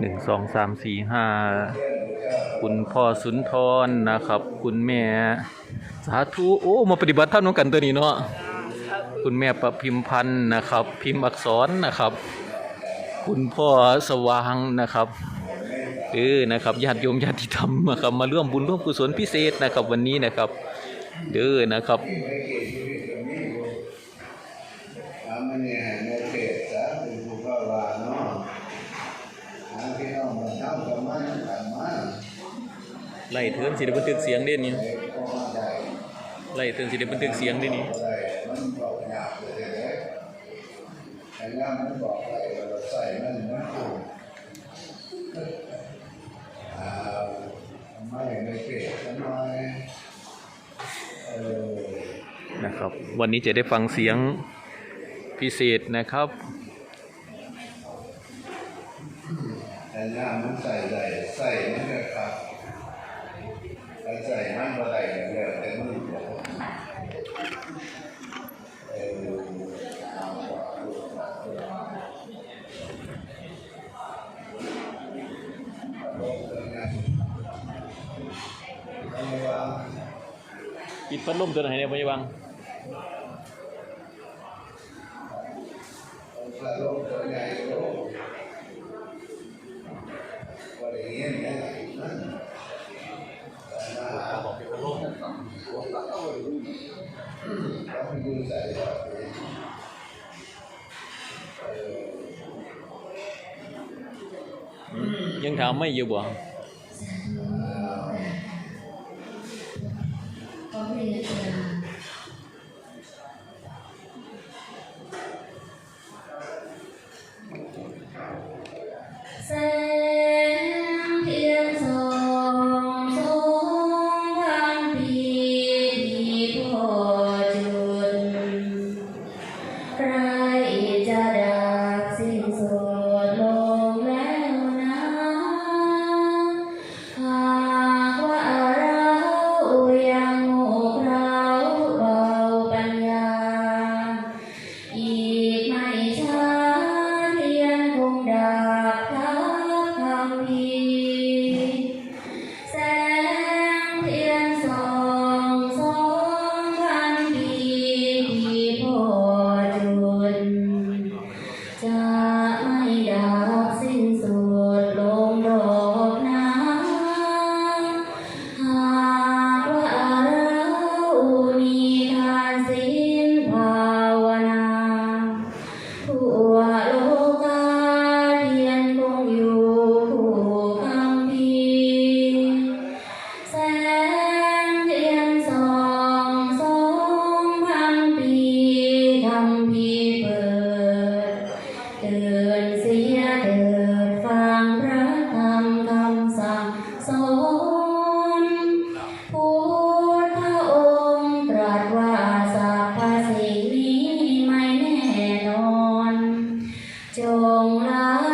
หนึ่งสองสามสี่ห้าคุณพ่อสุนทรนะครับ คุณแม่สาธุโอ้มาปฏิบัติธรรมน้องกันตัวนี้เนาะคุณแม่ประพิมพันธ์นะครับ พิมพ์อักษรนะครับ คุณพ่อสว่างนะครับเออนะครับญาติโยมญาติธรรมนะครับมาร่วมบุญร่วมกุศลพิเศษนะครับวันนี้นะครับเด้อนะครับทำมันเนี่ยในเขตสาธุภูกวาเนาะ ไล่เทือนสิเดบันทึกเสียงเด่นนี่ไล่เทือนสิเดบันทึกเสียงเด่นนี่นะครับ วันนี้จะได้ฟังเสียงพิเศษนะครับ แต่ย่ามันใส่ใส่ใส่มันก็ครับถ้าใส่มันก็ได้ก็แล้วแต่มือบอกเออปิดพัดลมตัวไหนเนี่ยพยาบาลพัดลมตัวไหน ยังถามไม่อยู่บ่ก็เรียน จง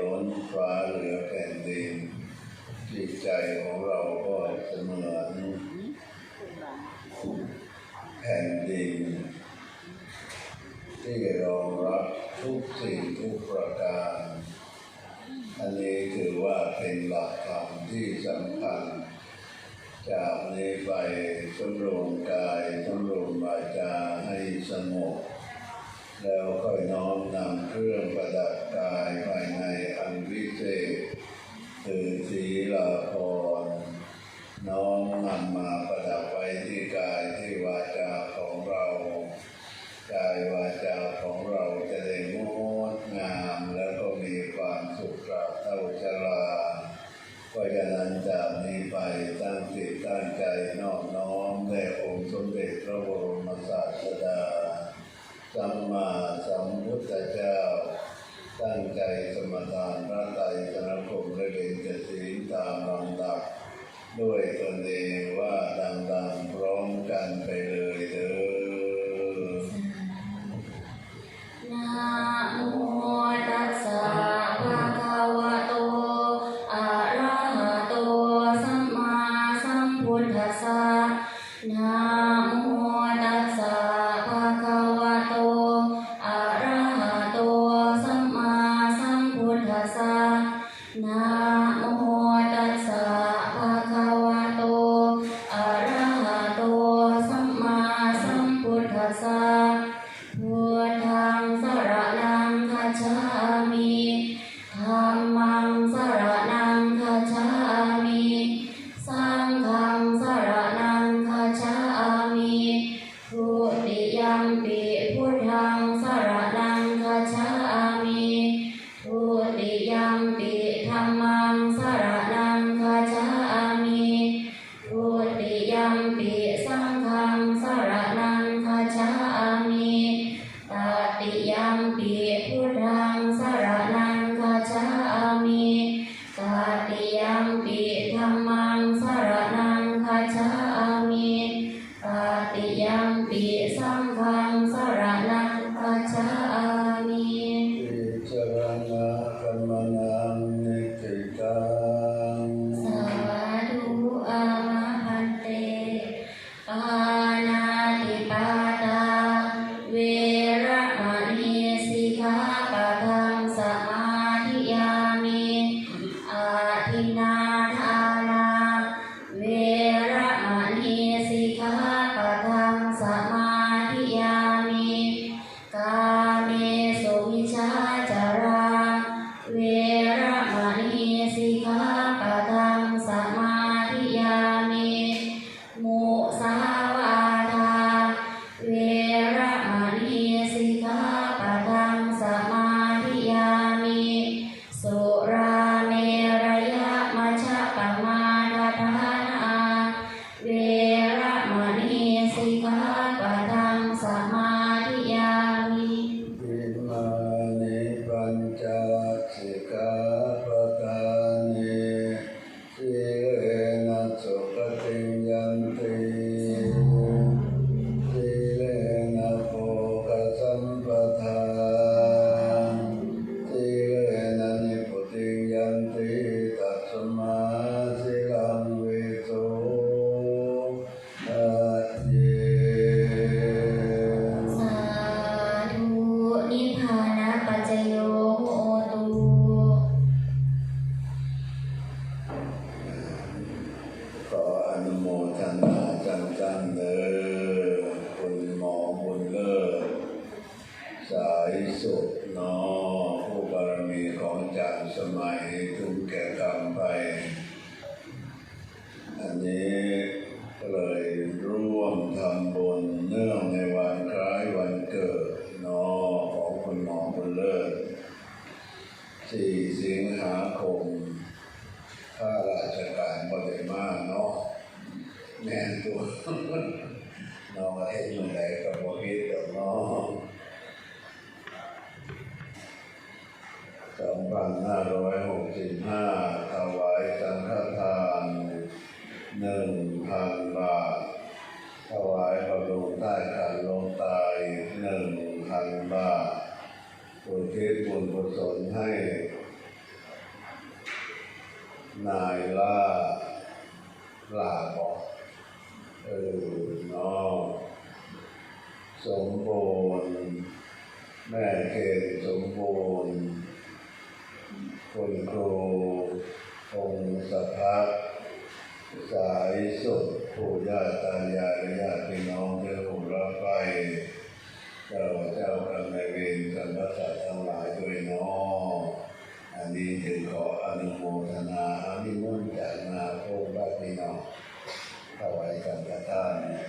ล้นฟ้าเหลือแผ่นดินจิตใจของเราก็เสมือนแผ่นดิน ที่รองรับทุกสิ่งทุกประการ อันนี้ถือว่าเป็นหลักธรรมที่สำคัญ จากนี้ไปสำรวมกายสำรวมวาจาให้สงบ แล้วค่อยน้อมนำเครื่องประดับกายภายในอันวิเศษคือศีลาภรน้อมนำมาประดับไว้ที่กายที่วาจาของเรากายวาจาของเราจะได้งดงามแล้วก็มีความสุขตราบเท่าชราเพราะฉะนั้นจากนี้ไปตั้งจิตตั้งใจนอบน้อมแด่องค์สมเด็จพระบรม สัมมาสัมพุทธเจ้า ตั้งใจสมทานพระไตรสนคมระเด็นจศีลตามลำดับ ด้วยตนเองว่าดังๆพร้อมกันไปเลยเถิด God. นี้เลยร่วมทำบุญเนื่องในวันคล้ายวันเกิดนอของคุณหมอบุณเลิศสี่สิงหาคมข้าราชการบริมาเนาะแน่นตัวน้องเห็นอยู่ไหนกับโมฮิตกับน้องสองพันห้าร้อยห กุศลให้ นายล่าลาบอกเออนาะสมบูรณ์แม่เกศสมบูรณ์คุณครูองค์สภักสายสุดผู้ญาติตายายญาติพี่น้องได้ร่วมรับฟั เจ้าเจ้ากรรมนายเวรกรรมสัตว์ทั้งหลายด้วยน้องอันนี้ถึงขออนุโมทนาอนิมุ่งจากนาโภคบ้านพี่น้องเถวายกันกับท่านี่ย